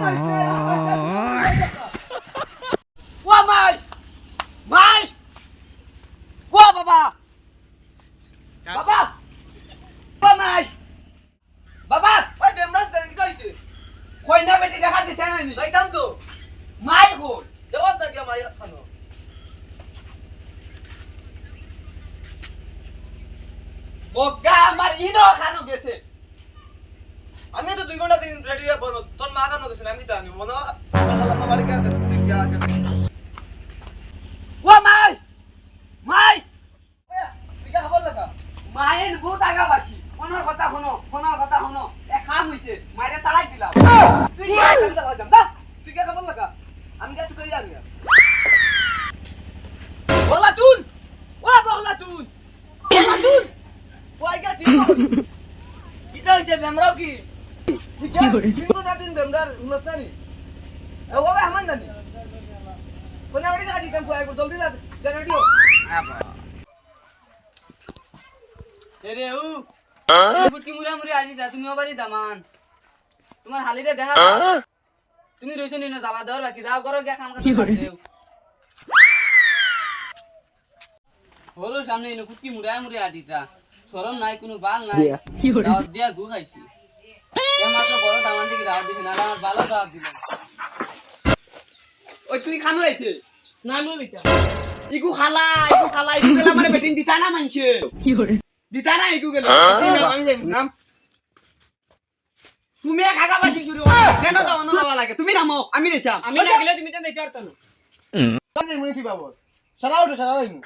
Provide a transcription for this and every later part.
ও মাই মাই ও বাবা বাবা ও মাই বাবা ওই বেমরাস দেন কি কইছে কই না বেটি দেখা দিতে না নি যাইতাম তো মাই হো দেবস না কি মাই খানো বগা আমার ইনো খানো গেছে আমি তো দুই ঘণ্টা দিন রেডি হয়ে বলো তোর মা খানো গেছে আমি জানি মনে হয় আমার বাড়ি গেছে ও মায়ের বহুত আগা বাসি কোনোর কথা শুনো কোনোর কথা শুনো এ খাম হইছে? মায়ের তালাক দিলাম তুই কে তালাক দিলাম দা তুই কে খবর লাগা আমি কে তুই আমি বলা তুন ও বলা তুন বলা তুন ওই কে ঠিক কিটা হইছে? বেমরাও কি ঠিক আছে না দিন বেমরার হুনস্তানি এ ও বে হামান জানি? কোনে বাড়ি দেখা দিতাম ফুয়াই জলদি যা জানাডিও এরে উ ফুটকি মুরা মুরি আনি দা তুমি বাড়ি দামান। তোমার হালিরে দেখা। তুমি রইছো নি না জ্বালা দেওয়ার বাকি দাও করো গিয়া খাম কাটা দেও। হলো সামনে ইনো ফুটকি মুরা মুরি আটিটা সরম নাই কোনো বাল নাই। দিয়া গু খাইছি। মাত্র বড় দামান দিকে দাওয়াত দিছি না আমার ভালো দাওয়াত দিল। ওই তুই খানো আইতে না আমি বিটা ইগু খালা ইগু খালা ইগু গেলা মানে বেটিন দিতা না মানছে। দিতা না ইগু গেলা। আমি যাই নাম? তুমি খাগা বাসি শুরু কেন দাও না দাও লাগে। তুমি নামো আমি দেখাম আমি না গেলে তুমি তো দেখতে পারতা না মনে তুই বাবস সারা ওঠো সারা দাইমু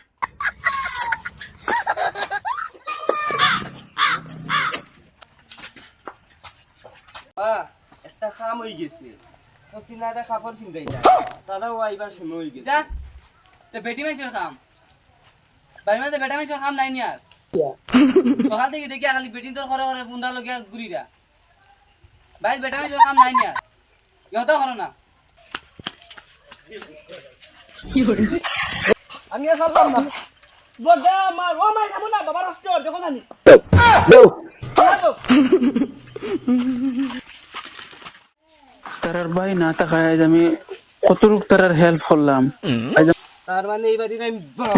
খাম হয়ে গেছে। তো সিনারা কাপড় চিন্তাই না তারাও আইবার সময় হয়ে গেছে। যা তো বেটি মাইছের খাম বাড়ি মাঝে বেটা মাইছের খাম নাই নি আর। সকাল থেকে দেখি খালি বেটি তোর ঘরে ঘরে বুন্দা লগিয়া ঘুরিরা। ভাই বেটা মাইছের খাম নাই নি আর। ইহত করো না। আমি আর চাললাম না। বড়া আমার ও মাই না বাবার হস্ত দেখো জানি তারার ভাই না থাকায় আজ আমি কতটুক তারার হেল্প করলাম। তার মানে এই বাড়ির আমি বা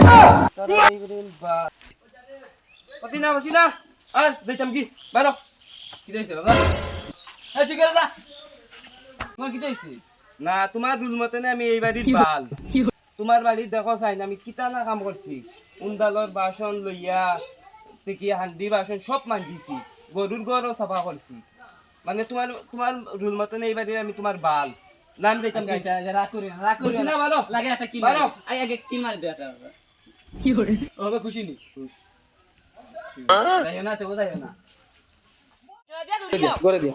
তার এই বাড়ির আমি পসিনা পসিনা আর যাইতাম কি? বারো। কি বাবা? তুই গেল তোমার কি না তোমার রুল মতে আমি এই বাড়ির বাল। তোমার বাড়ির দেখো চাই না আমি কিতা না কাম করছি। উন্দালর বাসন লইয়া থেকে হান্ডি বাসন সব মাঞ্জিছি। গরুর ঘরও সাফা করছি। মানে তোমার তোমার রুল মতন এইবারে আমি তোমার বাল। নাম দিতাম কি? আচ্ছা আচ্ছা রাগ করি না। করি ভালো লাগে একটা কি ভালো। আই আগে কি মারি দে কি কৰিম হবে খুশি নি? তাই না তো তাই না। করে দিও।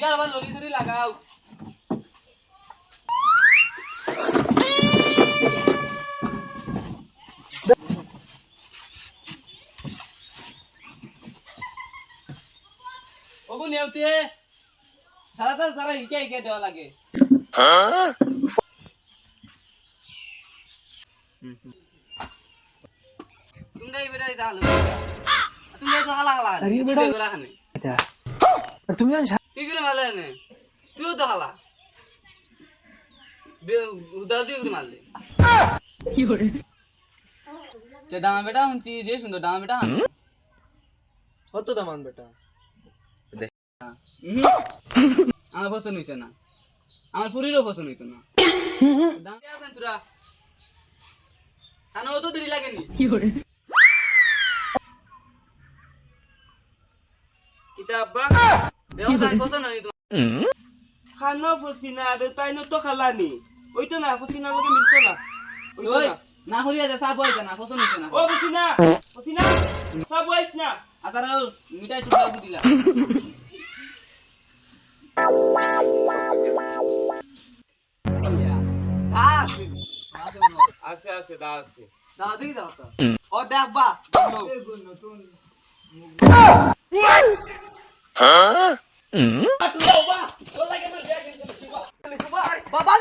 চেয়ার আবার লরি সরি লাগাও ওগু নেওতে সারা তো সারা ইকে ইকে দেওয়া লাগে তুমি এই বেটা এটা হালো তুমি তো হালা হালা আরে বেটা তুমি কি করে মারলে নে। তুইও তো হালা। উদাও দিয়ে করে মারলে। সে ডামা বেটা শুনছি যে সুন্দর ডামা বেটা। হানো কত দামান বেটা? আমার পছন্দ হইছে না। আমার পুরীরও পছন্দ হইতো না। দাম আছেন তোরা? খানো তো দেরি লাগেনি। আব্বা দেওয়া খানো ফসিনা আর তাই তো খালানি। ওই তো না ফসিনা লগে মিলতো না। ওই না। না করিয়া দে চাপ হইতে না পছন্দ হইতে না? ও ফসিনা ফসিনা সব বয়স না। আর তারা মিঠাই টুকরা দি দিলা। দা আছে আছে দা আছে। দা দেখি দাও তো। ও দেখ বা বাবা